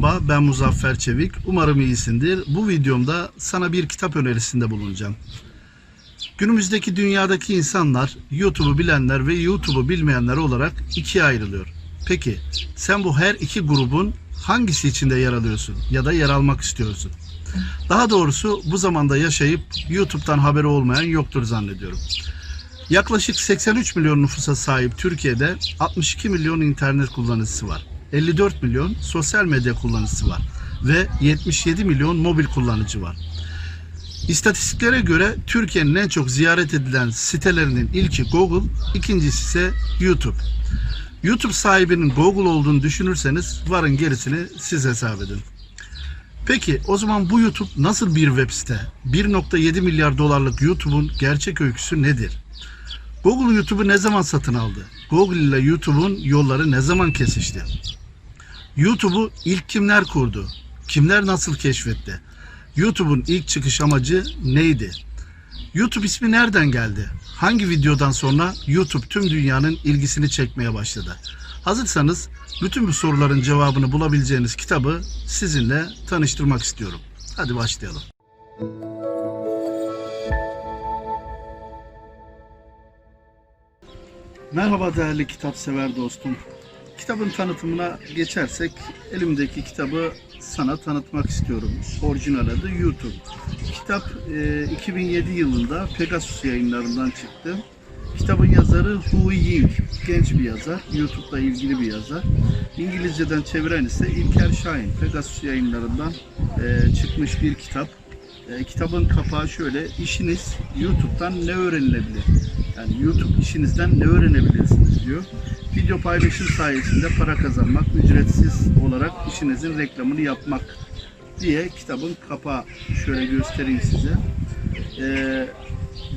Merhaba ben Muzaffer Çevik. Umarım iyisindir. Bu videomda sana bir kitap önerisinde bulunacağım. Günümüzdeki dünyadaki insanlar YouTube'u bilenler ve YouTube'u bilmeyenler olarak ikiye ayrılıyor. Peki sen bu her iki grubun hangisi içinde yer alıyorsun ya da yer almak istiyorsun? Daha doğrusu bu zamanda yaşayıp YouTube'dan haberi olmayan yoktur zannediyorum. Yaklaşık 83 milyon nüfusa sahip Türkiye'de 62 milyon internet kullanıcısı var. 54 milyon sosyal medya kullanıcısı var ve 77 milyon mobil kullanıcı var. İstatistiklere göre Türkiye'nin en çok ziyaret edilen sitelerinin ilki Google, ikincisi ise YouTube. YouTube sahibinin Google olduğunu düşünürseniz varın gerisini siz hesap edin. Peki o zaman bu YouTube nasıl bir web site? 1.7 milyar dolarlık YouTube'un gerçek öyküsü nedir? Google YouTube'u ne zaman satın aldı? Google ile YouTube'un yolları ne zaman kesişti? YouTube'u ilk kimler kurdu? Kimler nasıl keşfetti? YouTube'un ilk çıkış amacı neydi? YouTube ismi nereden geldi? Hangi videodan sonra YouTube tüm dünyanın ilgisini çekmeye başladı? Hazırsanız bütün bu soruların cevabını bulabileceğiniz kitabı sizinle tanıştırmak istiyorum. Hadi başlayalım. Merhaba değerli kitap sever dostum. Kitabın tanıtımına geçersek elimdeki kitabı sana tanıtmak istiyorum. Orijinal adı YouTube. Kitap e, 2007 yılında Pegasus yayınlarından çıktı. Kitabın yazarı Hu Ying, genç bir yazar, YouTube'la ilgili bir yazar. İngilizceden çeviren ise İlker Şahin, Pegasus yayınlarından e, çıkmış bir kitap. E, kitabın kapağı şöyle, işiniz YouTube'dan ne öğrenilebilir? Yani YouTube işinizden ne öğrenebilirsiniz diyor. Video paylaşım sayesinde para kazanmak, ücretsiz olarak işinizin reklamını yapmak diye kitabın kapağı şöyle göstereyim size. Ee,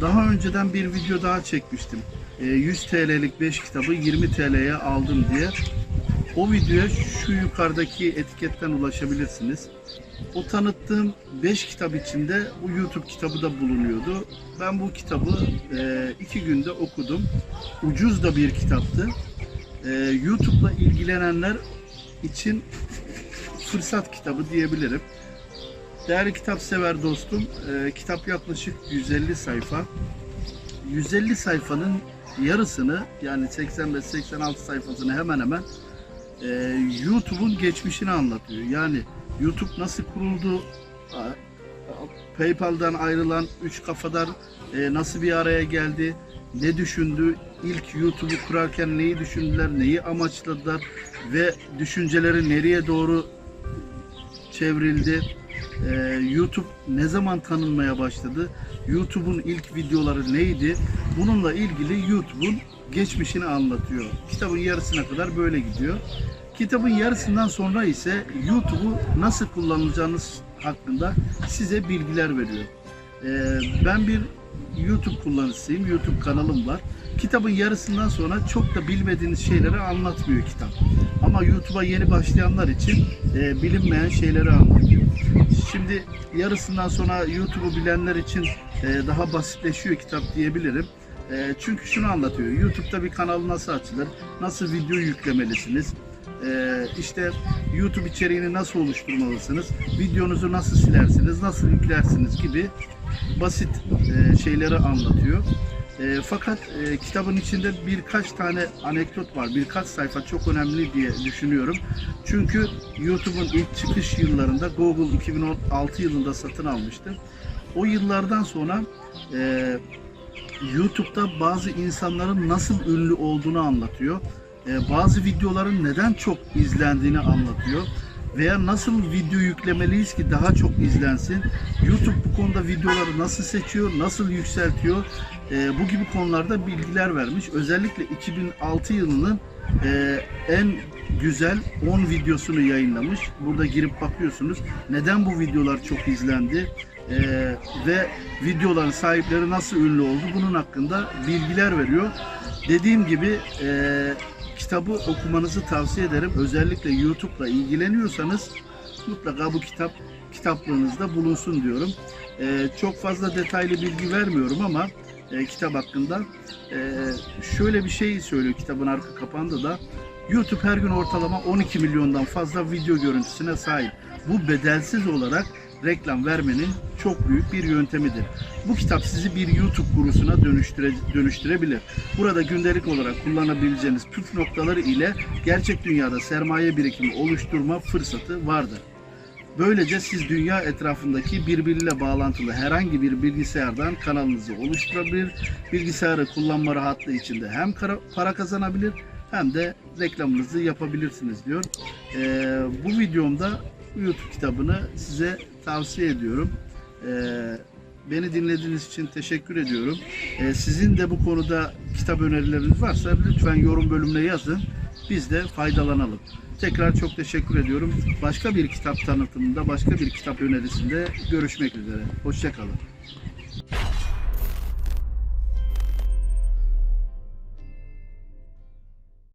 daha önceden bir video daha çekmiştim. Ee, 100 TL'lik 5 kitabı 20 TL'ye aldım diye. O videoya şu yukarıdaki etiketten ulaşabilirsiniz. O tanıttığım 5 kitap içinde bu YouTube kitabı da bulunuyordu. Ben bu kitabı 2 günde okudum. Ucuz da bir kitaptı. E, YouTube'la ilgilenenler için fırsat kitabı diyebilirim. Değerli kitap sever dostum, e, kitap yaklaşık 150 sayfa. 150 sayfanın yarısını yani 85-86 sayfasını hemen hemen e, YouTube'un geçmişini anlatıyor. Yani YouTube nasıl kuruldu, PayPal'dan ayrılan üç kafadan e, nasıl bir araya geldi, ne düşündü, ilk YouTube'u kurarken neyi düşündüler, neyi amaçladılar ve düşünceleri nereye doğru çevrildi, e, YouTube ne zaman tanınmaya başladı, YouTube'un ilk videoları neydi, bununla ilgili YouTube'un geçmişini anlatıyor. Kitabın yarısına kadar böyle gidiyor. Kitabın yarısından sonra ise YouTube'u nasıl kullanacağınız hakkında size bilgiler veriyor. Ee, ben bir YouTube kullanıcısıyım. YouTube kanalım var. Kitabın yarısından sonra çok da bilmediğiniz şeyleri anlatmıyor kitap. Ama YouTube'a yeni başlayanlar için e, bilinmeyen şeyleri anlatıyor. Şimdi yarısından sonra YouTube'u bilenler için e, daha basitleşiyor kitap diyebilirim. E, çünkü şunu anlatıyor. YouTube'da bir kanal nasıl açılır? Nasıl video yüklemelisiniz? Ee, işte YouTube içeriğini nasıl oluşturmalısınız, videonuzu nasıl silersiniz, nasıl yüklersiniz gibi basit e, şeyleri anlatıyor. E, fakat e, kitabın içinde birkaç tane anekdot var, birkaç sayfa çok önemli diye düşünüyorum. Çünkü YouTube'un ilk çıkış yıllarında Google 2016 yılında satın almıştı. O yıllardan sonra e, YouTube'da bazı insanların nasıl ünlü olduğunu anlatıyor. Ee, bazı videoların neden çok izlendiğini anlatıyor veya nasıl video yüklemeliyiz ki daha çok izlensin. YouTube bu konuda videoları nasıl seçiyor, nasıl yükseltiyor Ee, bu gibi konularda bilgiler vermiş. Özellikle 2006 yılının e, en güzel 10 videosunu yayınlamış. Burada girip bakıyorsunuz. Neden bu videolar çok izlendi? Ee, ve videoların sahipleri nasıl ünlü oldu? Bunun hakkında bilgiler veriyor. Dediğim gibi e, kitabı okumanızı tavsiye ederim. Özellikle YouTube'la ilgileniyorsanız mutlaka bu kitap kitaplığınızda bulunsun diyorum. Ee, çok fazla detaylı bilgi vermiyorum ama e, kitap hakkında e, şöyle bir şey söylüyor kitabın arka kapağında da YouTube her gün ortalama 12 milyondan fazla video görüntüsüne sahip. Bu bedelsiz olarak reklam vermenin çok büyük bir yöntemidir. Bu kitap sizi bir YouTube gurusuna dönüştüre, dönüştürebilir. Burada gündelik olarak kullanabileceğiniz püf noktaları ile gerçek dünyada sermaye birikimi oluşturma fırsatı vardır. Böylece siz dünya etrafındaki birbiriyle bağlantılı herhangi bir bilgisayardan kanalınızı oluşturabilir, bilgisayarı kullanma rahatlığı içinde hem para kazanabilir hem de reklamınızı yapabilirsiniz diyor. Ee, bu videomda YouTube kitabını size tavsiye ediyorum. Ee, beni dinlediğiniz için teşekkür ediyorum. Ee, sizin de bu konuda kitap önerileriniz varsa lütfen yorum bölümüne yazın. Biz de faydalanalım. Tekrar çok teşekkür ediyorum. Başka bir kitap tanıtımında, başka bir kitap önerisinde görüşmek üzere. Hoşçakalın.